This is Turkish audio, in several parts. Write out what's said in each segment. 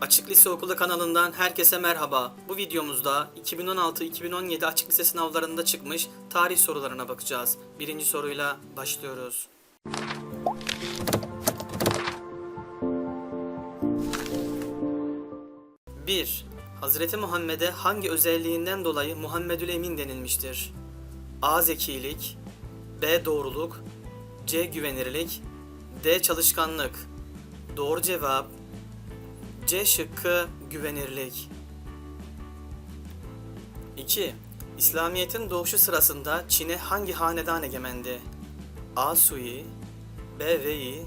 Açık Lise Okulu kanalından herkese merhaba. Bu videomuzda 2016-2017 Açık Lise sınavlarında çıkmış tarih sorularına bakacağız. Birinci soruyla başlıyoruz. 1. Hazreti Muhammed'e hangi özelliğinden dolayı Muhammedül Emin denilmiştir? A. Zekilik B. Doğruluk C. Güvenirlik D. Çalışkanlık Doğru cevap C şıkkı güvenirlik. 2. İslamiyet'in doğuşu sırasında Çin'e hangi hanedan egemendi? A. Sui B. Wei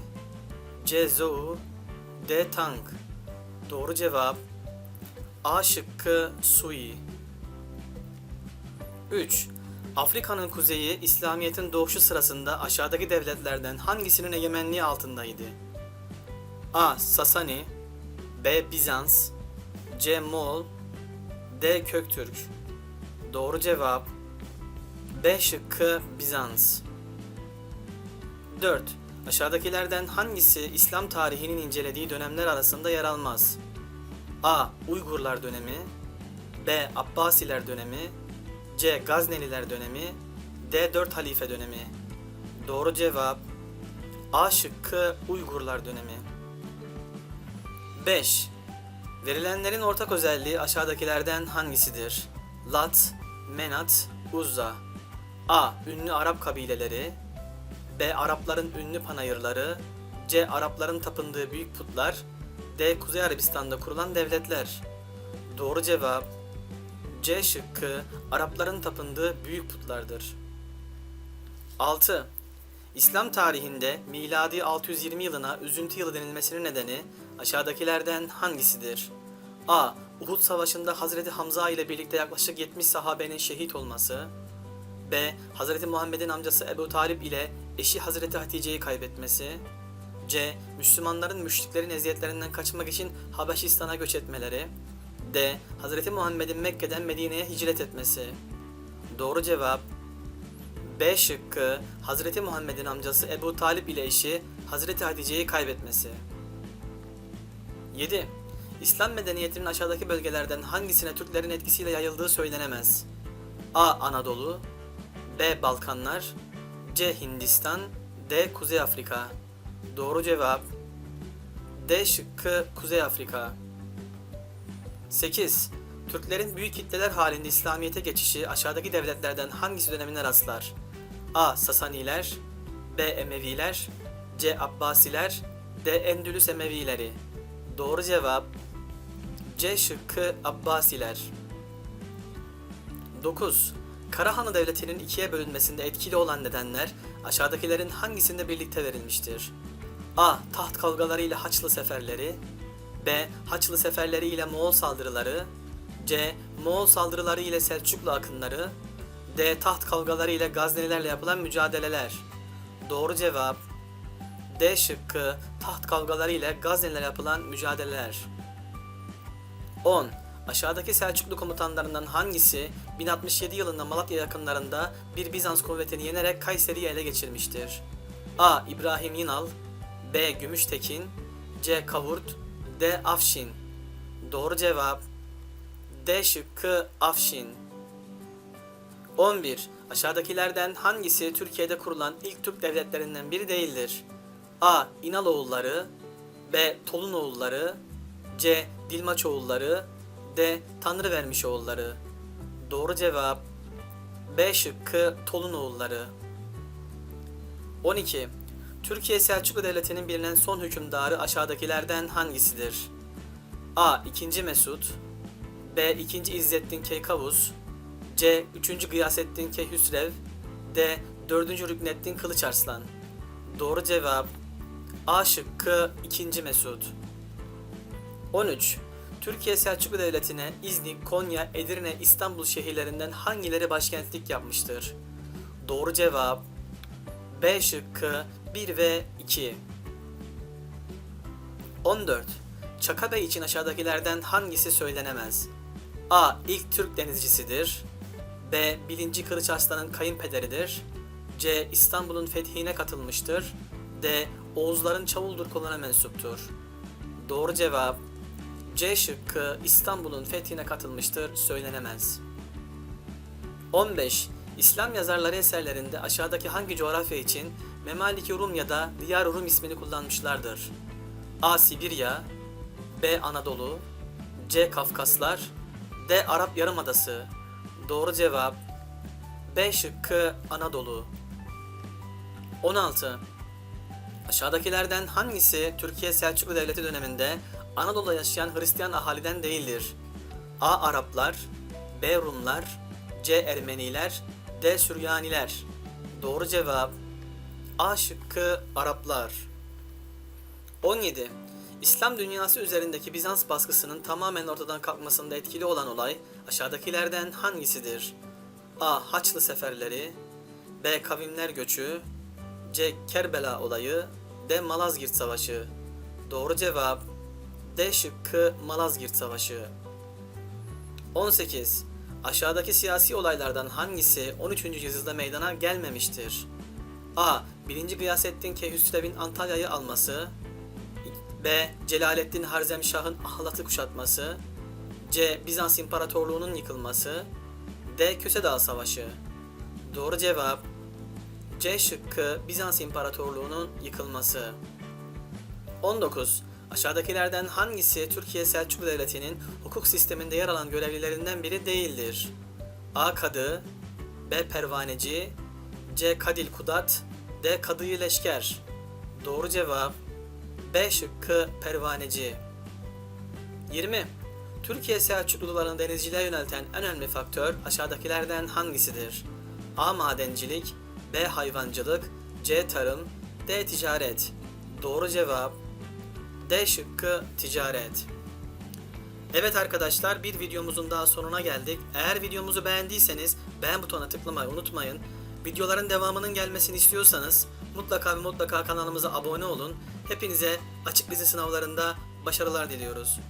C. Zhou D. Tang Doğru cevap A şıkkı Sui. 3. Afrika'nın kuzeyi İslamiyet'in doğuşu sırasında aşağıdaki devletlerden hangisinin egemenliği altındaydı? A. Sasani B. Bizans C. Moğol D. Köktürk Doğru cevap B şıkkı Bizans 4. Aşağıdakilerden hangisi İslam tarihinin incelediği dönemler arasında yer almaz? A. Uygurlar dönemi B. Abbasiler dönemi C. Gazneliler dönemi D. Dört halife dönemi Doğru cevap A şıkkı Uygurlar dönemi 5. Verilenlerin ortak özelliği aşağıdakilerden hangisidir? Lat, Menat, Uzza. A. Ünlü Arap kabileleri B. Arapların ünlü panayırları C. Arapların tapındığı büyük putlar D. Kuzey Arabistan'da kurulan devletler. Doğru cevap C şıkkı Arapların tapındığı büyük putlardır. 6. İslam tarihinde miladi 620 yılına üzüntü yılı denilmesinin nedeni aşağıdakilerden hangisidir? A. Uhud Savaşı'nda Hazreti Hamza ile birlikte yaklaşık 70 sahabenin şehit olması. B. Hazreti Muhammed'in amcası Ebu Talip ile eşi Hazreti Hatice'yi kaybetmesi. C. Müslümanların müşriklerin eziyetlerinden kaçmak için Habeşistan'a göç etmeleri. D. Hazreti Muhammed'in Mekke'den Medine'ye hicret etmesi. Doğru cevap B şıkkı Hazreti Muhammed'in amcası Ebu Talip ile eşi Hazreti Hatice'yi kaybetmesi. 7. İslam medeniyetinin aşağıdaki bölgelerden hangisine Türklerin etkisiyle yayıldığı söylenemez? A. Anadolu B. Balkanlar C. Hindistan D. Kuzey Afrika Doğru cevap D şıkkı Kuzey Afrika 8. Türklerin büyük kitleler halinde İslamiyet'e geçişi aşağıdaki devletlerden hangisi dönemine rastlar? A. Sasaniler B. Emeviler C. Abbasiler D. Endülüs Emevileri Doğru cevap C şıkkı Abbasiler 9. Karahanlı Devleti'nin ikiye bölünmesinde etkili olan nedenler aşağıdakilerin hangisinde birlikte verilmiştir? A. Taht kavgaları ile Haçlı seferleri B. Haçlı seferleri ile Moğol saldırıları C. Moğol saldırıları ile Selçuklu akınları D. Taht kavgaları ile Gaznelilerle yapılan mücadeleler Doğru cevap D şıkkı taht kavgaları ile Gaznelilerle yapılan mücadeleler 10. Aşağıdaki Selçuklu komutanlarından hangisi 1067 yılında Malatya yakınlarında bir Bizans kuvvetini yenerek Kayseri'yi ele geçirmiştir? A. İbrahim Yinal B. Gümüştekin C. Kavurt D. Afşin Doğru cevap D şıkkı Afşin 11. Aşağıdakilerden hangisi Türkiye'de kurulan ilk Türk devletlerinden biri değildir? A. İnaloğulları B. Tolunoğulları C. Dilmaçoğulları D. Tanrıvermişoğulları Doğru cevap B şıkkı Tolunoğulları 12. Türkiye Selçuklu Devleti'nin bilinen son hükümdarı aşağıdakilerden hangisidir? A. 2. Mesut B. 2. İzzettin Keykavus C. 3. Gıyasettin Keyhüsrev D. 4. Rükneddin Kılıçarslan Doğru cevap A şıkkı 2. Mesut 13. Türkiye Selçuklu Devleti'ne İznik, Konya, Edirne, İstanbul şehirlerinden hangileri başkentlik yapmıştır? Doğru cevap B şıkkı 1 ve 2. 14. Çaka Bey için aşağıdakilerden hangisi söylenemez? A. İlk Türk denizcisidir. B. 1. Kılıç Arslan'ın kayınpederidir. C. İstanbul'un fethine katılmıştır. D. Oğuzların Çavuldur koluna mensuptur. Doğru cevap C şıkkı İstanbul'un fethine katılmıştır söylenemez. 15. İslam yazarları eserlerinde aşağıdaki hangi coğrafya için Memaliki Rum ya da Diyar Rum ismini kullanmışlardır? A. Sibirya B. Anadolu C. Kafkaslar D. Arap Yarımadası Doğru cevap B şıkkı Anadolu 16. Aşağıdakilerden hangisi Türkiye Selçuklu Devleti döneminde Anadolu'da yaşayan Hristiyan ahaliden değildir? A. Araplar B. Rumlar C. Ermeniler D. Süryaniler Doğru cevap A şıkkı Araplar 17. İslam dünyası üzerindeki Bizans baskısının tamamen ortadan kalkmasında etkili olan olay aşağıdakilerden hangisidir? A. Haçlı seferleri B. Kavimler göçü C. Kerbela olayı D. Malazgirt Savaşı Doğru cevap D şıkkı Malazgirt Savaşı 18. Aşağıdaki siyasi olaylardan hangisi 13. yüzyılda meydana gelmemiştir? A. 1. Gıyasettin Keyhüsrev'in Antalya'yı alması B. Celaleddin Harzemşah'ın Ahlat'ı kuşatması C. Bizans İmparatorluğu'nun yıkılması D. Köse Dağı Savaşı Doğru cevap C şıkkı Bizans İmparatorluğu'nun yıkılması. 19. Aşağıdakilerden hangisi Türkiye Selçuklu Devleti'nin hukuk sisteminde yer alan görevlilerinden biri değildir? A. Kadı B. Pervaneci C. Kadil Kudat D. Kadı Leşker Doğru cevap B şıkkı pervaneci. 20. Türkiye Selçuklularını denizciliğe yönelten en önemli faktör aşağıdakilerden hangisidir? A. Madencilik B. Hayvancılık C. Tarım D. Ticaret Doğru cevap D şıkkı ticaret. Evet arkadaşlar bir videomuzun daha sonuna geldik. Eğer videomuzu beğendiyseniz beğen butonuna tıklamayı unutmayın. Videoların devamının gelmesini istiyorsanız mutlaka ve mutlaka kanalımıza abone olun. Hepinize açık vize sınavlarında başarılar diliyoruz.